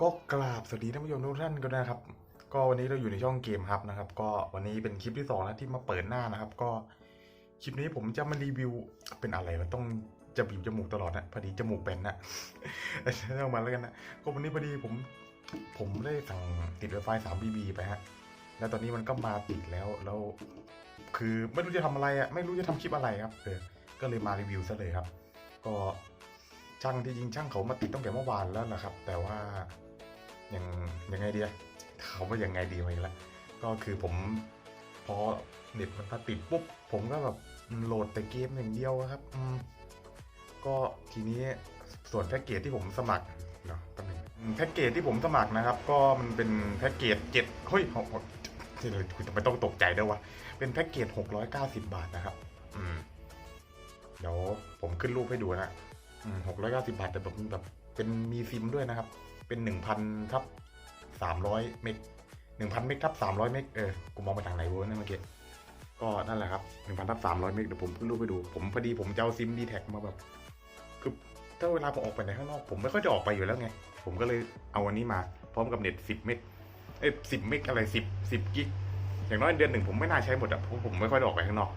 ก็กราบสวัสดีท่านผู้ชมทุกท่านกันนะครับ ก็วันนี้เราอยู่ในช่องเกมครับนะครับ ก็วันนี้เป็นคลิปที่สองแล้วที่มาเปิดหน้านะครับ ก็คลิปนี้ผมจะมารีวิวเป็นอะไรมันต้องจะบีบจมูกตลอดนะพอดีจมูกเป็นนะเอามาแล้วกันนะก็วันนี้พอดีผมผมได้สั่งติด Wi-Fi 3 BB ไปฮะแล้วตอนนี้มันก็มาติดแล้วแล้วคือไม่รู้จะทำอะไรอะไม่รู้จะทำคลิปอะไรครับเออก็เลยมารีวิวซะเลยครับ ก็ช่างที่จริงช่างเขามาติดตั้งแต่เมื่อวานแล้วนะครับ แต่ว่า ยังยังไงดีอะเขาว่ายังไงดีมาอีกแล้วก็คือผมพอเน็ตมันมาติดปุ๊บผมก็แบบโหลดแต่เกมอย่างเดียวครับอืมก็ทีนี้ส่วนแพ็กเกจที่ผมสมัครเนาะแป๊บนึงแพ็กเกจที่ผมสมัครนะครับ ก็มันเป็นแพ็กเกจเจ็ดเฮ้ยโหโหที่เลยคุณไม่ต้องตกใจด้วยวะเป็นแพ็กเกจ690บาทนะครับ อืมเดี๋ยวผมขึ้นรูปให้ดูนะหกร้อยเก้าสิบาทแต่แบบแบบเป็นมีซิมด้วยนะครับ เป็นหนึ่งพันทับสามร้อยเมกหนึ่งพันเมกทับสามร้อยเมกเออกูมองไปทางไหนวะเนี่ยเมื่อกี้ก็นั่นแหละครับหนึ่งพันทับสามร้อยเมกเดี๋ยวผมขึ้นรูปให้ดู ผมพอดีผมจะเอาซิมดีแท็กมาแบบคือถ้าเวลาผมออกไปไหนข้างนอก ผมไม่ค่อยจะออกไปอยู่แล้วไง ผมก็เลยเอาอันนี้มา พร้อมกับเน็ตสิบเมกเอ้สิบเมกอะไรสิบสิบกิกอย่างน้อยเดือนหนึ่งผมไม่น่าใช้หมดอะเพราะผมไม่ค่อยได้ออกไปข้างนอก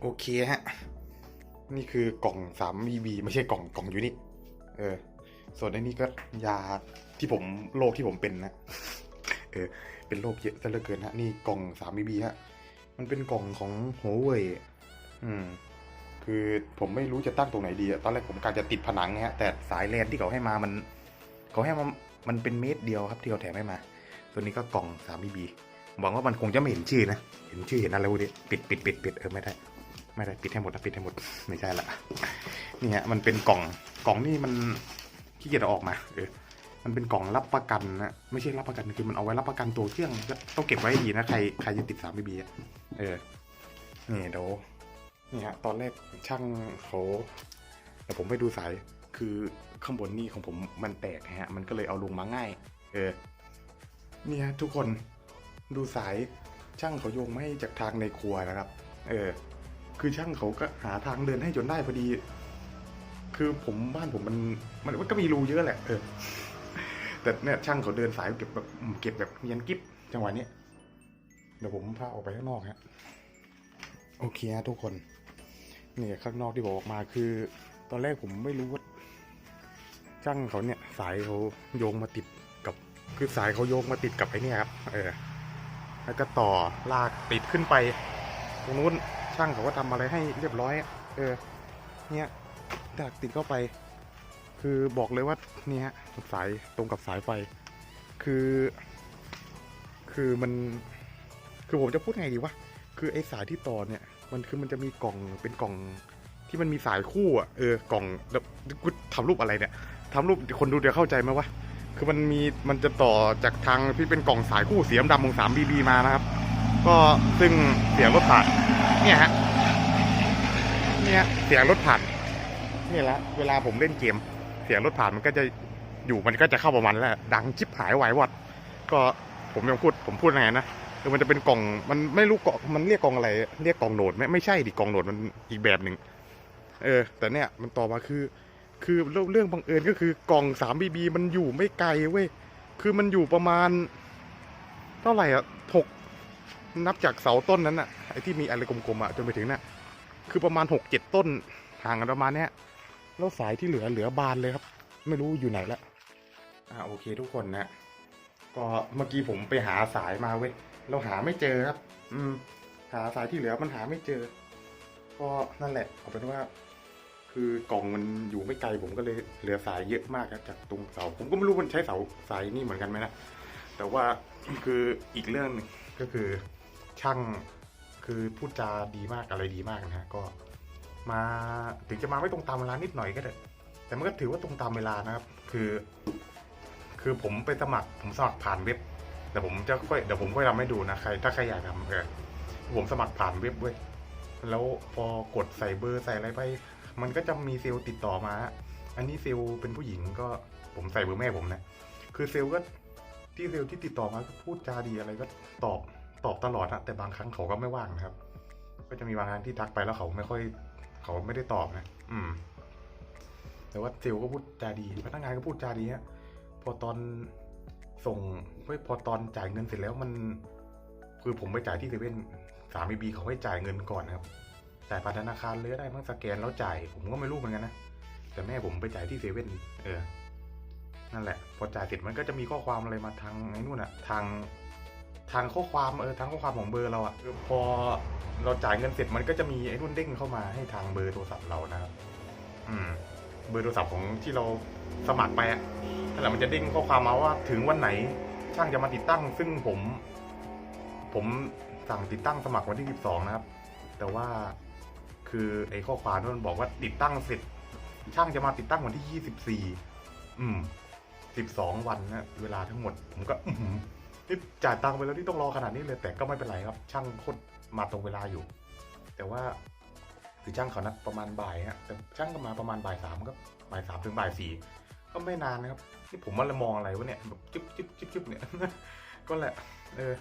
โอเคฮะ นี่คือกล่องสาม BB ไม่ใช่กล่องกล่องอยู่นี่เออ ส่วนในนี้ก็ยาที่ผมโรคที่ผมเป็นนะเออเป็นโรคเยอะซะเหลือเกินฮะนี่กล่องสาม BB ฮะมันเป็นกล่องของโฮเว่ยอืม คือผมไม่รู้จะตั้งตรงไหนดีอะตอนแรกผมกะจะติดผนังฮะแต่สายแลนที่เขาให้มามันเขาให้มามันเป็นเมตรเดียวครับที่เขาแถมให้มาส่วนนี้ก็กล่องสาม BB หวังว่ามันคงจะไม่เห็นชื่อนะเห็นชื่อเห็นอะไรวะดิปิดปิดปิดปิดเออไม่ได้ไม่ได้ปิดให้หมดนะปิดให้หมดไม่ใช่ละนี่ฮะมันเป็นกล่องกล่องนี่มัน ขี้เกียจออกมาเออมันเป็นกล่องรับประกันนะไม่ใช่รับประกันคือมันเอาไว้รับประกันตัวเครื่องก็ต้องเก็บไว้ดีนะใครใครจะติดสามบีบีเออนี่เดี๋ยวนี่ฮะตอนแรกช่างเขาเดี๋ยวผมไปดูสายคือข้างบนนี่ของผมมันแตกฮะ มันก็เลยเอาลงมาง่าย เออนี่ฮะทุกคนดูสายช่างเขาโยงไมาให้จากทางในครัวนะครับ เออ คือช่างเขาก็หาทางเดินให้จนได้พอดี คือผมบ้านผมมันมันก็มีรูเยอะแหละเออแต่เนี่ยช่างเขาเดินสายเก็บแบบเก็บแบบเนียนกิ๊บจังหวะนี้เดี๋ยวผมพาออกไปข้างนอกฮะโอเคฮะทุกคนเนี่ยข้างนอกที่บอกออกมาคือ ตอนแรกผมไม่รู้ว่าช่างเขาเนี่ย สายเขาโยงมาติดกับ คือสายเขาโยงมาติดกับไอ้นี่ครับเออแล้วก็ต่อลากติดขึ้นไป ตรงนู้นช่างเขาก็ทำอะไรให้เรียบร้อย เออ เนี่ย ดักติดเข้าไป คือบอกเลยว่านี่ฮะสายตรงกับสายไฟ คือ คือมัน คือผมจะพูดไงดีวะคือไอ้สายที่ต่อเนี่ย มันคือมันจะมีกล่องเป็นกล่องที่มันมีสายคู่อะเออกล่องแล้วกูทำรูปอะไรเนี่ยทำรูปคนดูจะเข้าใจไหมวะคือมันมีมันจะต่อจากทางที่เป็นกล่องสายคู่เสีดำๆของ3 BB มานะครับ ก็ซึ่งเสียงรถผ่านเนี่ยฮะเนี่ยเสียงรถผ่าน นี่แหละเวลาผมเล่นเกม เสียงรถผ่านมันก็จะอยู่มันก็จะเข้าประมาณนั้นแหละดังชิบหายไหวายวัดก็ผมยังพูดผมพูดยังไงนะคือมันจะเป็นกล่องมันไม่รู้กล่องมันเรียกกล่องอะไร เรียกกล่องโหนดไหมไม่ใช่ดิกล่องโหนดมันอีกแบบหนึ่งเออ แต่เนี่ยมันต่อมาคือ คือเรื่องเรื่องบังเอิญก็คือกล่องสามบีบีมันอยู่ไม่ไกลเว้ยคือมันอยู่ประมาณ เท่าไหร่อะหกนับจากเสาต้นนั้นอะไอ้ที่มีอะไรกลมๆอะจนไปถึงน่ะ คือประมาณหกเจ็ดต้นห่างกันประมาณเนี้ย แล้วสายที่เหลือเหลือบานเลยครับ ไม่รู้อยู่ไหนละอ่าโอเคทุกคนนะก็เมื่อกี้ผมไปหาสายมาเว้ยเราหาไม่เจอครับ อืม หาสายที่เหลือมันหาไม่เจอ ก็นั่นแหละเอาเป็นว่า คือกล่องมันอยู่ไม่ไกลผมก็เลยเหลือสายเยอะมากครับจากตรงเสา ผมก็ไม่รู้มันใช้เสาสายนี่เหมือนกันไหมนะแต่ว่าคืออีกเรื่องหนึงก็คือช่างคือพูดจาดีมากอะไรดีมากนะฮะก็ มาถึงจะมาไม่ตรงตามเวลานิดหน่อยก็ได้แต่มันก็ถือว่าตรงตามเวลานะครับ คือ คือผมไปสมัครผมสมัครผ่านเว็บแต่ผมจะค่อยเดี๋ยวผมค่อยทำให้ดูนะใคร ถ้าใครอยากทำเออผมสมัครผ่านเว็บเว้ยแล้วพอกดใส่เบอร์ใส่อะไรไป มันก็จะมีเซลล์ติดต่อมา อันนี้เซลล์เป็นผู้หญิงก็ผมใส่เบอร์แม่ผมนะ คือเซลล์ก็ที่เซลล์ที่ติดต่อมาก็พูดจาดีอะไรก็ตอบตอบตลอดนะแต่บางครั้งเขาก็ไม่ว่างนะครับ ก็จะมีบางครั้งที่ทักไปแล้วเขาไม่ค่อย เขาไม่ได้ตอบนะ อืม แต่ว่าเซลล์ก็พูดจาดี พนักงานก็พูดจาดีฮะพอตอนส่งเฮ้ยพอตอนจ่ายเงินเสร็จแล้วมัน คือผมไปจ่ายที่เซเว่นสามีบีเขาให้จ่ายเงินก่อนนะครับจ่ายผ่านธนาคารเลยได้มั้งสแกนแล้วจ่าย ผมก็ไม่รู้เหมือนกันนะแต่แม่ผมไปจ่ายที่เซเว่นเออนั่นแหละ พอจ่ายเสร็จมันก็จะมีข้อความอะไรมาทางไอ้นู่นอะทาง ทางข้อความเออทางข้อความของเบอร์เราอะคือพอเราจ่ายเงินเสร็จมันก็จะมีไอ้นู่นเด้งเข้ามาให้ทางเบอร์โทรศัพท์เรานะครับอืม เบอร์โทรศัพท์ของที่เราสมัครไปอะนั่นแหละมันจะเด้งข้อความมาว่าถึงวันไหน ช่างจะมาติดตั้ง ซึ่งผม ผมสั่งติดตั้งสมัครวันที่12นะครับ แต่ว่าคือไอ้ข้อความนั้นมันบอกว่าติดตั้งเสร็จ ช่างจะมาติดตั้งวันที่24อืม12วันนะเวลาทั้งหมด ผมก็ อื นี่จ่ายตังค์ไปแล้วที่ต้องรอขนาดนี้เลยแต่ก็ไม่เป็นไรครับ ช่างโคตรมาตรงเวลาอยู่ แต่ว่าคือช่างเขานัดประมาณบ่ายฮะแต่ช่างก็มาประมาณบ่ายสามก็บ่ายสามถึงบ่ายสี่ก็ไม่นานนะครับนี่ผมว่าละมองอะไรวะเนี่ยแบบจิ๊บจิ๊บจิ๊บจิ๊บเนี่ย ก็แหละ เออ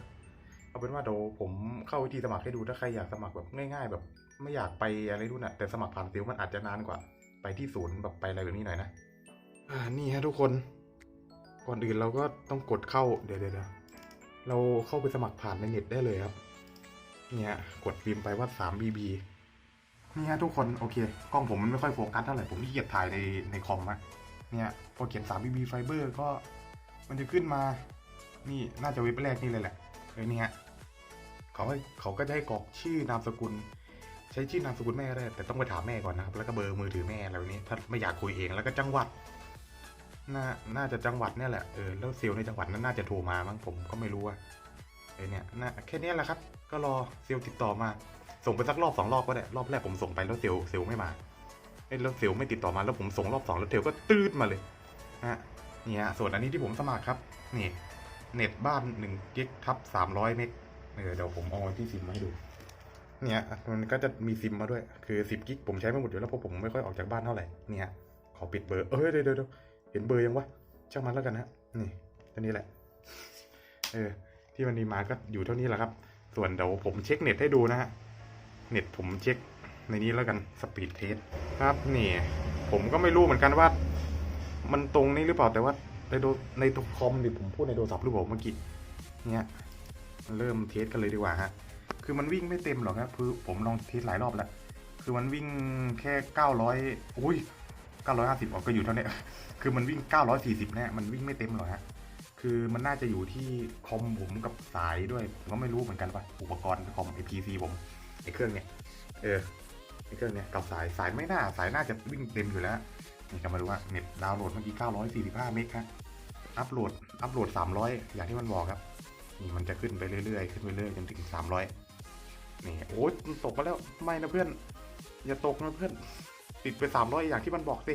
เอาเป็นว่าเดี๋ยวผมเข้าวิธีสมัครให้ดูถ้าใครอยากสมัครแบบง่าย ๆ แบบ ไม่อยากไปอะไรนู่นน่ะแต่สมัครผ่านซิลมันอาจจะนานกว่า ไปที่ศูนย์แบบไปอะไรแบบนี้หน่อยนะอ่านี่ฮะทุกคน ก่อนอื่นเราก็ต้องกดเข้าเดี๋ยวเดี๋ยว เราเข้าไปสมัครผ่านในเน็ตได้เลยครับ เนี่ยกดพิมพ์ไปว่า 3BB นี่ฮะทุกคนโอเคกล้องผมมันไม่ค่อยโฟกัสเท่าไหร่ผมขี้เกียจถ่ายในในคอมอะเนี่ยพอเขียน 3BB Fiber ก็มันจะขึ้นมานี่น่าจะเว็บแรกนี่เลยแหละเออนี่ฮะเขาเขาก็จะให้กรอกชื่อนามสกุล ใช้ชื่อนามสกุลแม่ได้แต่ต้องไปถามแม่ก่อนนะครับแล้วก็เบอร์มือถือแม่อะไรแบบนี้ถ้าไม่อยากคุยเองแล้วก็จังหวัด น่าน่าจะจังหวัดเนี่ยแหละ เออ แล้วเซลล์ในจังหวัดนั้นน่าจะโทรมามั้งผมก็ไม่รู้ว่าเออเนี่ยน่าแค่นี้แหละครับ ก็รอเซลล์ติดต่อมา ส่งไปสักรอบสองรอบก็ได้ รอบแรกผมส่งไปแล้วเซลล์เซลล์ไม่มาเอ้ยแล้วเซลล์ไม่ติดต่อมา แล้วผมส่งรอบสองแล้วเซลล์ก็ตืดมาเลยนะฮะนี่ฮะส่วนอันนี้ที่ผมสมัครครับ นี่ เน็ตบ้านหนึ่งกิกทับสามร้อยเมกเออเดี๋ยวผมเอาที่ซิมมาให้ดู เนี่ย มันก็จะมีซิมมาด้วย คือสิบกิกผมใช้ไม่หมดอยู่แล้วเพราะผมไม่ค่อยออกจากบ้านเท่าไหร่ เนี่ย ขอปิดเบอร์ เอ้ยเดี๋ยวเดี๋ยว เห็นเบอร์ยังวะช่างมันแล้วกันนะนี่ตัวนี้แหละ เออ ที่มันนี้มาก็อยู่เท่านี้แหละครับ ส่วนเดี๋ยวผมเช็คเน็ตให้ดูนะฮะ เน็ตผมเช็คในนี้แล้วกันสปีดเทสครับนี่ผมก็ไม่รู้เหมือนกันว่า มันตรงนี้หรือเปล่าแต่ว่าในโดในตัวคอมนี่ผมพูดในโทรศัพท์รืเปล่าเมื่อกี้เนี่ยเริ่มเทสกันเลยดีกว่าฮะคือมันวิ่งไม่เต็มหรอกครับคือผมลองเทสหลายรอบแล้ว คือมันวิ่งแค่เก้าร้อยอุ้ย 950ออกก็อยู่เท่านี้คือมันวิ่ง 940เนี่ยมันวิ่งไม่เต็มหรอกฮะคือมันน่าจะอยู่ที่คอมผมกับสายด้วยผมก็ไม่รู้เหมือนกันว่าอุปกรณ์คอมไอพีซีผมไอเครื่องเนี่ยเออไอเครื่องเนี่ยกับสายสายไม่น่าสายน่าจะวิ่งเต็มอยู่แล้วนี่ก็มาดูว่าเน็ตดาวน์โหลดเมื่อกี้945เมกฮะอัพโหลดอัพโหลด 300 อย่างที่มันบอกครับนี่มันจะขึ้นไปเรื่อยๆขึ้นไปเรื่อยจนถึง 300นี่โอ้ยตกมาแล้วไม่นะเพื่อน อย่าตกนะเพื่อน ติดไป300อย่างที่มันบอกสิ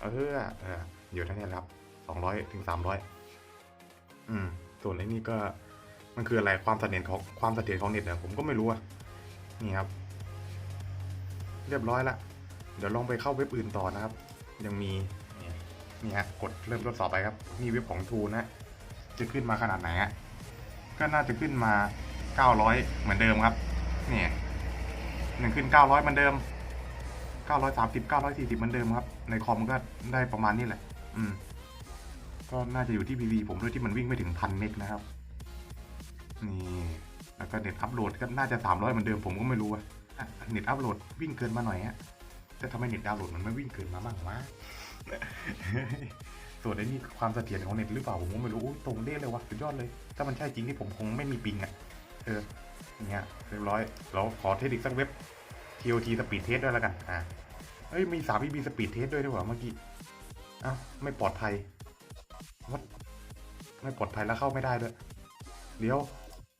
เออเอออยู่เท่านี้แหละครับ200ถึง300อืม ส่วนไอ้นี่ก็มันคืออะไรความเสถียรของความเสถียรของเน็ตเนี่ยผมก็ไม่รู้อะนี่ครับ เรียบร้อยละเดี๋ยวลองไปเข้าเว็บอื่นต่อนะครับ ยังมีนี่ฮะกดเริ่มทดสอบไปครับนี่เว็บของทูนะจะขึ้นมาขนาดไหนฮะก็น่าจะขึ้นมา 900 เหมือนเดิมครับนี่หนึ่งขึ้น 900 เหมือนเดิม 930 940เหมือนเดิมครับ ในคอมก็ได้ประมาณนี้แหละ อืม ก็น่าจะอยู่ที่ PV ผมด้วยที่มันวิ่งไม่ถึงพันเมกนะครับ นี่ แล้วก็เน็ตอัพโหลดก็น่าจะ 300 เหมือนเดิมผมก็ไม่รู้อะเน็ตอัพโหลดวิ่งเกินมาหน่อยฮะแต่ทำไมเน็ตดาวน์โหลดมันไม่วิ่งเกินมาบ้างวะส่วนไอ้นี่ความเสถียรของเน็ตหรือเปล่าผมก็ไม่รู้ตรงเด้เลยวะสุดยอดเลย ถ้ามันใช่จริงที่ผมคงไม่มีปิงอะเอออย่างเงี้ยเรียบร้อย เราขอเทสอีกสักเว็บ TOT Speed Test ด้วยแล้วกัน อ่าเอ้ย มี3 BB Speed Test ด้วยด้วยวะเมื่อกี้อ้าวไม่ปลอดภัยวัดไม่ปลอดภัยแล้วเข้าไม่ได้ด้วย เดี๋ยว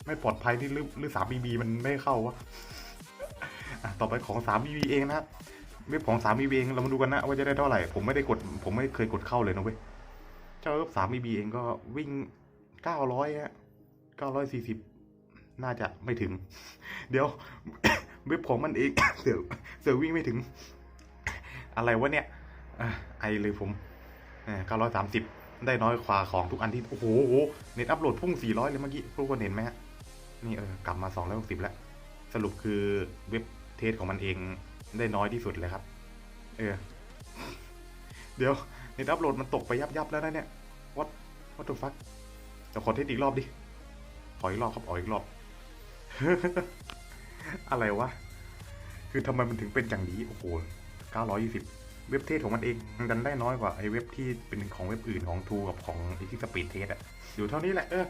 ไม่ปลอดภัยที่หรือหรือ3 BB มันไม่เข้าวะอะต่อไปของ3 BB เองนะครับเว็บของ3 BB เองเรามาดูกันนะว่าจะได้เท่าไหร่ ผมไม่ได้กด ผมไม่เคยกดเข้าเลยนะเว้ย เจ้าเว็บ3 BB เองก็วิ่ง900ฮะ940น่าจะไม่ถึง เดี๋ยว เว็บของมันเอง เสือเสือวิ่งไม่ถึง อะไรวะเนี่ยไอเลยผมเก้าร้อยสามสิบได้น้อยกว่าของทุกอันที่ โอ้โห เน็ตอัพโหลดพุ่งสี่ร้อยเลยเมื่อกี้ทุกคนเห็นไหมฮะ นี่เออกลับมาสองร้อยหกสิบแล้ว สรุปคือเว็บเทสของมันเองได้น้อยที่สุดเลยครับ เออ เดี๋ยวเน็ตอัพโหลดมันตกไปยับยับแล้วนะเนี่ยวัด what the fuck จะขอเทสอีกรอบดิ ขออีกรอบครับขออีกรอบ อะไรวะ คือทำไมมันถึงเป็นอย่างนี้ โอ้โห 920 เว็บเทสของมันเองมันดันได้น้อยกว่าไอ้เว็บที่เป็นของเว็บอื่นของทูกับของไอ้ที่สปีดเทสอะอยู่เท่านี้แหละเออ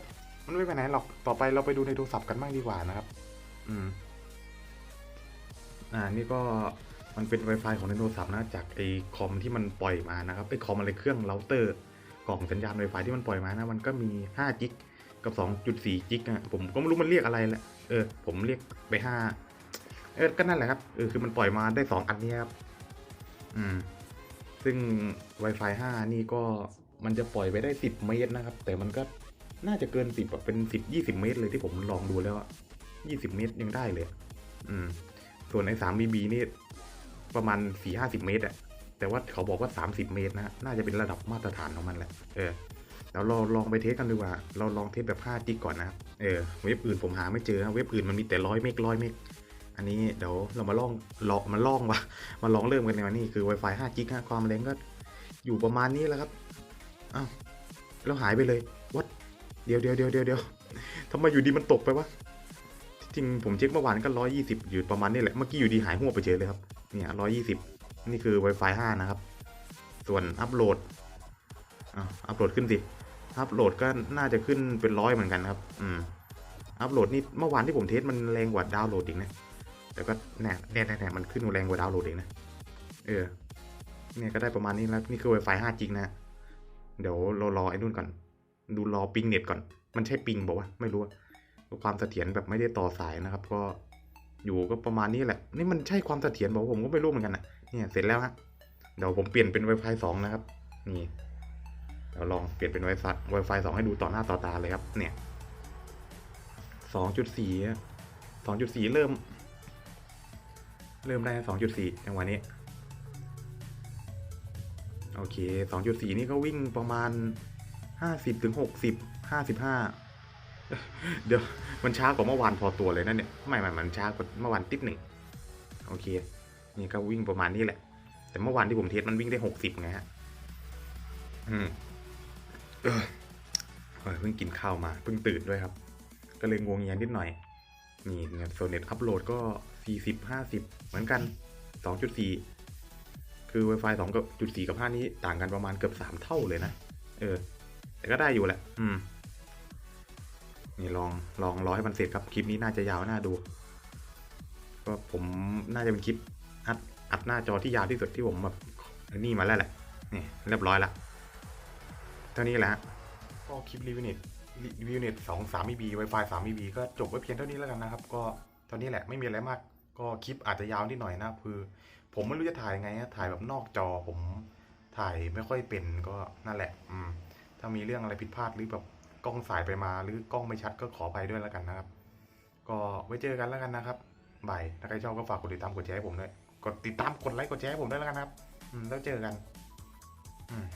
มันไม่ไปไหนหรอก ต่อไปเราไปดูในโทรศัพท์กันบ้างดีกว่านะครับ อืม อ่า นี่ก็มันเป็น Wi-Fi ของในโทรศัพท์นะจากไอ้คอมที่มันปล่อยมานะครับไอ้คอมอะไรเครื่องเราเตอร์กล่องสัญญาณ Wi-Fi ที่มันปล่อยมานะมันก็มี5จิก กับ 2.4 จิกนะผมก็ไม่รู้มันเรียกอะไรแหละเออ ผมเรียกไป5เออก็นั่นแหละครับเออคือมันปล่อยมาได้2อันนี้ครับ อืม ซึ่ง Wi-Fi 5 นี่ก็มันจะปล่อยไปได้ 10 เมตรนะครับ แต่มันก็น่าจะเกิน 10อะเป็น 10 20 เมตรเลยที่ผมลองดูแล้วอะ20 เมตรยังได้เลย อืม ส่วนใน3 BB นี่ประมาณ 4-50 เมตรอะแต่ว่าเขาบอกว่า 30 เมตรนะฮะน่าจะเป็นระดับมาตรฐานของมันแหละ เออ แล้วเราลองไปเทสกันดีกว่า เราลองเทสแบบ5จิกก่อนนะครับ เออ เว็บอื่นผมหาไม่เจอนะเว็บอื่นมันมีแต่ร้อยเมกร้อยเมก อันนี้เดี๋ยวเรามาลองลองมาลองวะมาลองเริ่มกันในวันนี้คือ Wi-Fi 5จิกฮะความแรงก็อยู่ประมาณนี้แล้วครับ อ้าว แล้วหายไปเลย วัด เดี๋ยวเดี๋ยวเดี๋ยวเดี๋ยวเดี๋ยวทำไมอยู่ดีมันตกไปวะ จริงผมเช็คเมื่อวานก็ร้อยยี่สิบอยู่ประมาณนี้แหละ เมื่อกี้อยู่ดีหายหัวไปเฉยเลยครับ เนี่ยร้อยยี่สิบนี่คือ Wi-Fi 5 นะครับ ส่วนอัปโหลดอะอัปโหลดขึ้นสิ อัปโหลดก็น่าจะขึ้นเป็นร้อยเหมือนกันครับ อืม อัปโหลดนี่เมื่อวานที่ผมเทสมันแรงกว่าดาวน์โหลดอีกนะ แต่ก็แน่แน่แน่แน่มันขึ้นแรงกว่าดาวน์โหลดเองนะ เออ เนี่ยก็ได้ประมาณนี้แล้วนี่คือ Wi-Fi 5จริงนะ เดี๋ยวเรารอไอ้นู่นก่อน ดูรอปิงเน็ตก่อน มันใช่ปิงบอกว่าไม่รู้ความเสถียรแบบไม่ได้ต่อสายนะครับ ก็อยู่ก็ประมาณนี้แหละ นี่มันใช่ความเสถียรบอกผมก็ไม่รู้เหมือนกันนะเนี่ยเสร็จแล้วฮะ เดี๋ยวผมเปลี่ยนเป็น Wi-Fi 2 นะครับ นี่ เดี๋ยวลองเปลี่ยนเป็น Wi-Fi Wi-Fi 2 ให้ดูต่อหน้าต่อตาเลยครับ เนี่ย 2.4อะ2.4 เริ่ม เริ่มได้ 2.4จังหวะนี้ โอเค 2.4 นี่ก็วิ่งประมาณ 50ถึง60 55 เดี๋ยว มันช้ากว่าเมื่อวานพอตัวเลยนะเนี่ย ไม่ไม่มันช้ากว่าเมื่อวานติดหนึ่ง โอเค นี่ก็วิ่งประมาณนี้แหละ แต่เมื่อวานที่ผมเทสมันวิ่งได้ 60ไงฮะ อืม เออเพิ่งกินข้าวมาเพิ่งตื่นด้วยครับ ก็เลยงวงเงียนิดหน่อย นี่เนี่ยโซเน็ตอัพโหลดก็ 40 50 เหมือนกัน 2.4 คือ Wi-Fi 2กับจุด4กับ 5 นี้ต่างกันประมาณเกือบ 3 เท่าเลยนะ เออ แต่ก็ได้อยู่แหละ อืม นี่ลองลองรอให้มันเสร็จครับ คลิปนี้น่าจะยาวน่าดู ก็ผมน่าจะเป็นคลิปอัดอัดหน้าจอที่ยาวที่สุดที่ผมแบบนี่มาแล้วแหละ นี่เรียบร้อยละ ท่านี้แหละก็คลิปรีวิวเน็ตรีวิวเน็ตสองสามมีบีไวไฟสามมีบีก็จบไว้เพียงเท่านี้แล้วกันนะครับ ก็เท่านี้แหละไม่มีอะไรมาก ก็คลิปอาจจะยาวนิดหน่อยนะคือ ผมไม่รู้จะถ่ายยังไงนะถ่ายแบบนอกจอผมถ่ายไม่ค่อยเป็นก็นั่นแหละ อืม ถ้ามีเรื่องอะไรผิดพลาดหรือแบบกล้องสายไปมาหรือกล้องไม่ชัดก็ขอไปด้วยแล้วกันนะครับ ก็ไว้เจอกันแล้วกันนะครับบายถ้าใครชอบก็ฝากกดติดตามกดแชร์ผมด้วยกดติดตามกดไลค์กดแชร์ผมด้วยแล้วกันครับ อืมแล้วเจอกัน อืม